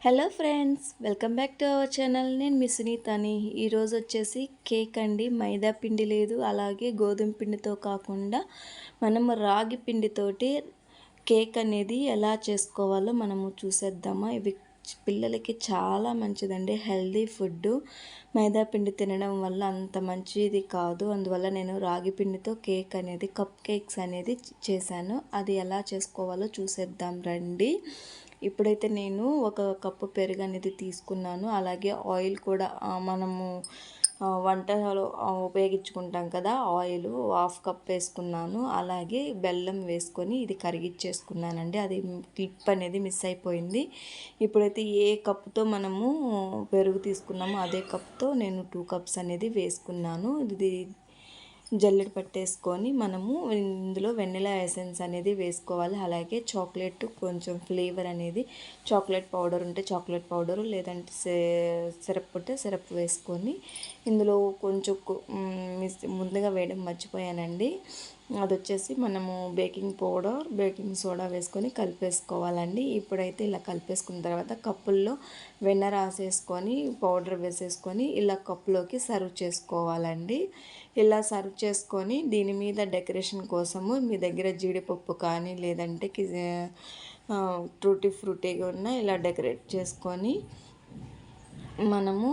Hello friends welcome back to our channel నేను మీ సునీతని. ఈరోజు వచ్చేసి కేక్ అండి. మైదా పిండి లేదు అలాగే గోధుమ పిండితో కాకుండా మనము రాగి పిండితోటి కేక్ అనేది ఎలా చేసుకోవాలో మనము చూసేద్దామా. ఇవి పిల్లలకి చాలా మంచిదండి. హెల్దీ ఫుడ్ మైదా పిండి తినడం వల్ల అంత మంచిది కాదు. అందువల్ల నేను రాగి పిండితో కేక్ అనేది కప్ కేక్స్ అనేది చేశాను. అది ఎలా చేసుకోవాలో చూసేద్దాం రండి. ఇప్పుడైతే నేను ఒక కప్పు పెరుగు అనేది తీసుకున్నాను. అలాగే ఆయిల్ కూడా మనము వంటలో ఉపయోగించుకుంటాం కదా ఆయిల్ హాఫ్ కప్ వేసుకున్నాను. అలాగే బెల్లం వేసుకొని ఇది కరిగిచ్చేసుకున్నానండి అది క్లిప్ అనేది మిస్ అయిపోయింది. ఇప్పుడైతే ఏ కప్తో మనము పెరుగు తీసుకున్నామో అదే కప్తో నేను టూ కప్స్ అనేది వేసుకున్నాను. ఇది జల్లెడ పట్టేసుకొని మనము ఇందులో వెన్నెలా ఎసెన్స్ అనేది వేసుకోవాలి. అలాగే చాక్లెట్ కొంచెం ఫ్లేవర్ అనేది చాక్లెట్ పౌడర్ ఉంటే చాక్లెట్ పౌడరు లేదంటే సిరప్ ఉంటే సిరప్ వేసుకొని ఇందులో కొంచెం ముందుగా వేయడం మర్చిపోయానండి. అది వచ్చేసి మనము బేకింగ్ పౌడర్ బేకింగ్ సోడా వేసుకొని కలిపేసుకోవాలండి. ఇప్పుడైతే ఇలా కలిపేసుకున్న తర్వాత కప్పుల్లో వెన్న రాసేసుకొని పౌడర్ వేసేసుకొని ఇలా కప్పులోకి సర్వ్ చేసుకోవాలండి. ఇలా సర్వ్ చేసుకొని దీని మీద డెకరేషన్ కోసము మీ దగ్గర జీడిపప్పు కానీ లేదంటే ట్రూటీ ఫ్రూటీగా ఉన్న ఇలా డెకరేట్ చేసుకొని మనము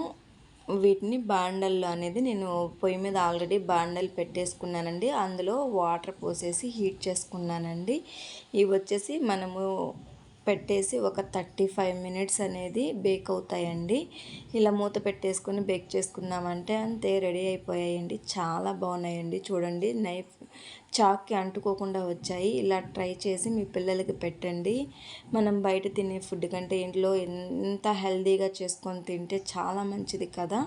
వీటిని బాండల్లో అనేది నేను పొయ్యి మీద ఆల్రెడీ బాండల్ పెట్టేసుకున్నానండి. అందులో వాటర్ పోసేసి హీట్ చేసుకున్నానండి. ఇవి వచ్చేసి మనము పెట్టేసి ఒక థర్టీ ఫైవ్ మినిట్స్ అనేది బేక్ అవుతాయండి. ఇలా మూత పెట్టేసుకొని బేక్ చేసుకున్నామంటే అంతే రెడీ అయిపోయాయండి. చాలా బాగున్నాయండి. చూడండి నైఫ్ చాక్కి అంటుకోకుండా వచ్చాయి. ఇలా ట్రై చేసి మీ పిల్లలకి పెట్టండి. మనం బయట తినే ఫుడ్ కంటే ఇంట్లో ఎంత హెల్దీగా చేసుకొని తింటే చాలా మంచిది కదా.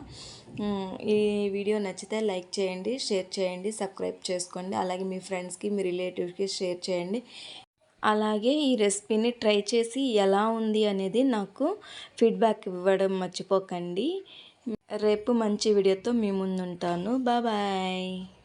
ఈ వీడియో నచ్చితే లైక్ చేయండి షేర్ చేయండి సబ్స్క్రైబ్ చేసుకోండి. అలాగే మీ ఫ్రెండ్స్కి మీ రిలేటివ్స్కి షేర్ చేయండి. అలాగే ఈ రెసిపీని ట్రై చేసి ఎలా ఉంది అనేది నాకు ఫీడ్బ్యాక్ ఇవ్వడం మర్చిపోకండి. రేపు మంచి వీడియోతో మీ ముందుంటాను. బాయ్